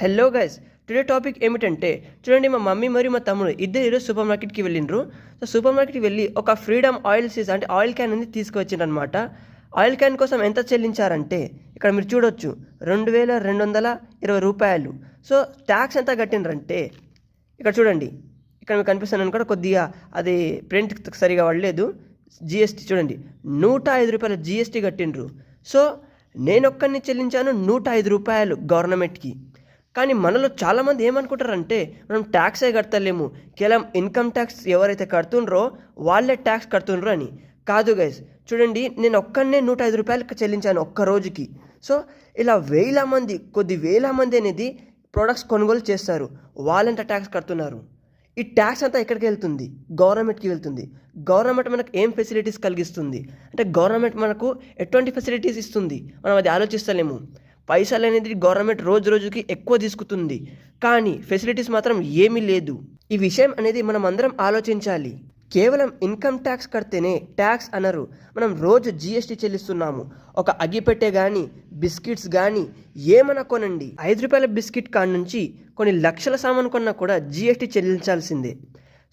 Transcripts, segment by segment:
Hello guys today topic ఏమిటంటే చూడండి మా మమ్మీ మరియు మా తమ్ముడు ఇద్దరు ఈరోజు సూపర్ మార్కెట్కి వెళ్ళిండ్రు. సో సూపర్ మార్కెట్కి వెళ్ళి ఒక ఫ్రీడమ్ ఆయిల్ సీజ్ అంటే ఆయిల్ క్యాన్ అనేది తీసుకువచ్చిండ్రనమాట ఆయిల్ క్యాన్ కోసం ఎంత చెల్లించారంటే ఇక్కడ మీరు చూడొచ్చు రెండు వేల రెండు వందల ఇరవై రూపాయలు. సో ట్యాక్స్ ఎంత కట్టిండ్రంటే ఇక్కడ చూడండి ఇక్కడ మీకు కనిపిస్తున్నాను కూడా కొద్దిగా అది ప్రింట్ సరిగా పడలేదు జిఎస్టీ చూడండి నూట ఐదు రూపాయల జిఎస్టీ కట్టిండ్రు. సో నేను ఒక్కరిని చెల్లించాను నూట ఐదు రూపాయలు గవర్నమెంట్కి కానీ మనలో చాలామంది ఏమనుకుంటారంటే మనం ట్యాక్సే కడతలేము. కేవలం ఇన్కమ్ ట్యాక్స్ ఎవరైతే కడుతుండ్రో వాళ్ళే ట్యాక్స్ కడుతుండ్రో అని. కాదు గైస్ చూడండి నేను ఒక్కనే నూట ఐదు రూపాయలకు చెల్లించాను ఒక్క రోజుకి. సో ఇలా వేల మంది కొద్ది వేల మంది అనేది ప్రొడక్ట్స్ కొనుగోలు చేస్తారు. వాళ్ళంట ట్యాక్స్ కడుతున్నారు. ఈ ట్యాక్స్ అంతా ఎక్కడికి వెళ్తుంది? గవర్నమెంట్కి వెళ్తుంది. గవర్నమెంట్ మనకు ఏం ఫెసిలిటీస్ కలిగిస్తుంది? అంటే గవర్నమెంట్ మనకు ఎటువంటి ఫెసిలిటీస్ ఇస్తుంది? మనం అది ఆలోచిస్తలేము. పైసలు అనేది గవర్నమెంట్ రోజు రోజుకి ఎక్కువ తీసుకుతుంది. కానీ ఫెసిలిటీస్ మాత్రం ఏమీ లేదు. ఈ విషయం అనేది మనం అందరం ఆలోచించాలి. కేవలం ఇన్కమ్ ట్యాక్స్ కడితేనే ట్యాక్స్ అనరు. మనం రోజు జిఎస్టీ చెల్లిస్తున్నాము. ఒక అగ్గిపెట్టె కానీ బిస్కెట్స్ కానీ ఏమైనా కొనండి. ఐదు రూపాయల బిస్కెట్ కాడ నుంచి కొన్ని లక్షల సామాను కొన్నా కూడా జిఎస్టీ చెల్లించాల్సిందే.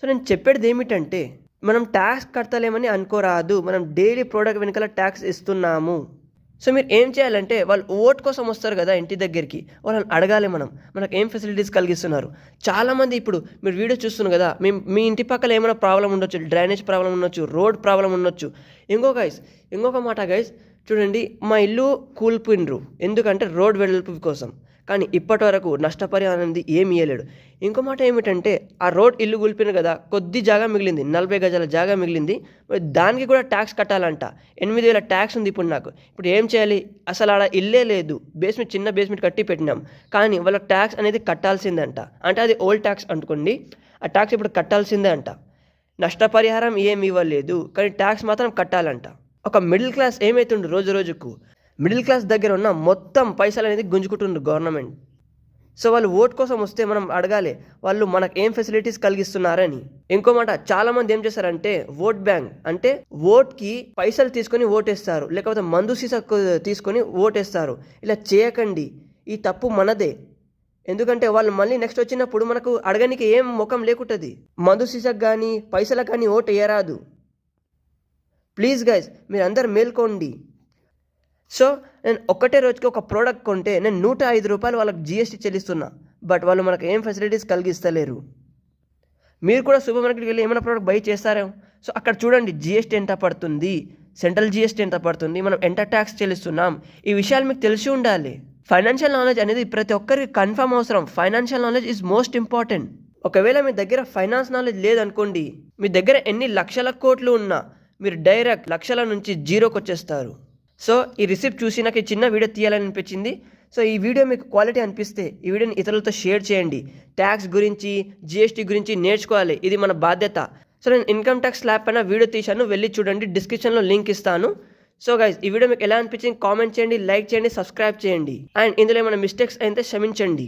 సో నేను చెప్పేది ఏమిటంటే మనం ట్యాక్స్ కడతలేమని అనుకోరాదు. మనం డైలీ ప్రోడక్ట్ వెనకాల ట్యాక్స్ ఇస్తున్నాము. సో మీరు ఏం చేయాలంటే వాళ్ళు ఓట్ కోసం వస్తారు కదా ఇంటి దగ్గరికి వాళ్ళని అడగాలి మనం. మనకు ఏం ఫెసిలిటీస్ కలిగిస్తున్నారు? చాలామంది ఇప్పుడు మీరు వీడియో చూస్తున్నారు కదా మీ మీ ఇంటి పక్కల ఏమైనా ప్రాబ్లం ఉండొచ్చు డ్రైనేజ్ ప్రాబ్లం ఉండొచ్చు రోడ్ ప్రాబ్లం ఉండొచ్చు. ఇంకో గైస్ ఇంకొక మాట గైస్ చూడండి మా ఇల్లు కూల్పోయినరు ఎందుకంటే రోడ్ వెడల్పు కోసం. కానీ ఇప్పటి వరకు నష్టపరిహారం అనేది ఏమి ఇవ్వలేడు ఇంకో మాట ఏమిటంటే ఆ రోడ్ ఇల్లు కూలిపోయిన కదా కొద్ది జాగా మిగిలింది నలభై గజాల జాగా మిగిలింది మరి దానికి కూడా ట్యాక్స్ కట్టాలంట. ఎనిమిది వేల ట్యాక్స్ ఉంది ఇప్పుడు నాకు. ఇప్పుడు ఏం చేయాలి? అసలు ఆడ ఇల్లే లేదు. బేస్మెంట్ చిన్న బేస్మెంట్ కట్టి పెట్టినాం. కానీ వాళ్ళ ట్యాక్స్ అనేది కట్టాల్సిందంట. అంటే అది ఓల్డ్ ట్యాక్స్ అనుకోండి ఆ ట్యాక్స్ ఇప్పుడు కట్టాల్సిందే అంట నష్టపరిహారం ఏమి ఇవ్వలేదు కానీ ట్యాక్స్ మాత్రం కట్టాలంట. ఒక మిడిల్ క్లాస్ ఏమవుతుండు రోజు రోజుకు? మిడిల్ క్లాస్ దగ్గర ఉన్న మొత్తం పైసలు అనేది గుంజుకుంటుంది గవర్నమెంట్. సో వాళ్ళు ఓట్ కోసం వస్తే మనం అడగాలి వాళ్ళు మనకు ఏం ఫెసిలిటీస్ కలిగిస్తున్నారని. ఇంకో మాట చాలా మంది ఏం చేస్తారంటే ఓట్ బ్యాంక్ అంటే ఓట్కి పైసలు తీసుకొని ఓటేస్తారు లేకపోతే మందు సీసా తీసుకొని ఓటేస్తారు. ఇలా చేయకండి ఈ తప్పు మనదే. ఎందుకంటే వాళ్ళు మళ్ళీ నెక్స్ట్ వచ్చినప్పుడు మనకు అడగనికి ఏం ముఖం లేకుంటుంది. మందు సీసాకు కానీ పైసలకు కానీ ఓటు వేయరాదు. ప్లీజ్ గైస్ మీరు అందరు మేల్కోండి. సో నేను ఒకటే రోజుకి ఒక ప్రోడక్ట్ కొంటే నేను నూట ఐదు రూపాయలు వాళ్ళకి జిఎస్టీ చెల్లిస్తున్నా. బట్ వాళ్ళు మనకు ఏం ఫెసిలిటీస్ కలిగిస్తలేరు. మీరు కూడా సూపర్ మార్కెట్కి వెళ్ళి ఏమైనా ప్రోడక్ట్ బై చేస్తారేమో సో అక్కడ చూడండి జిఎస్టీ ఎంత పడుతుంది? సెంట్రల్ జిఎస్టీ ఎంత పడుతుంది? మనం ఎంత ట్యాక్స్ చెల్లిస్తున్నాం? ఈ విషయాలు మీకు తెలిసి ఉండాలి. ఫైనాన్షియల్ నాలెడ్జ్ అనేది ప్రతి ఒక్కరికి కన్ఫర్మ్ అవసరం. Financial knowledge is most important ఒకవేళ మీ దగ్గర ఫైనాన్స్ నాలెడ్జ్ లేదనుకోండి మీ దగ్గర ఎన్ని లక్షల కోట్లు ఉన్నా మీరు డైరెక్ట్ లక్షల నుంచి జీరోకి వచ్చేస్తారు. సో ఈ రిసిప్ట్ చూసి నాకు ఈ చిన్న వీడియో తీయాలని అనిపించింది. సో ఈ వీడియో మీకు క్వాలిటీ అనిపిస్తే ఈ వీడియోని ఇతరులతో షేర్ చేయండి. ట్యాక్స్ గురించి జిఎస్టీ గురించి నేర్చుకోవాలి. ఇది మన బాధ్యత. సో నేను ఇన్కమ్ ట్యాక్స్ ల్యాబ్ పైన వీడియో తీశాను. వెళ్ళి చూడండి. డిస్క్రిప్షన్లో లింక్ ఇస్తాను. సో గైస్ ఈ వీడియో మీకు ఎలా అనిపించింది? కామెంట్ చేయండి లైక్ చేయండి సబ్స్క్రైబ్ చేయండి. అండ్ ఇందులో ఏమైనా మిస్టేక్స్ అయితే క్షమించండి.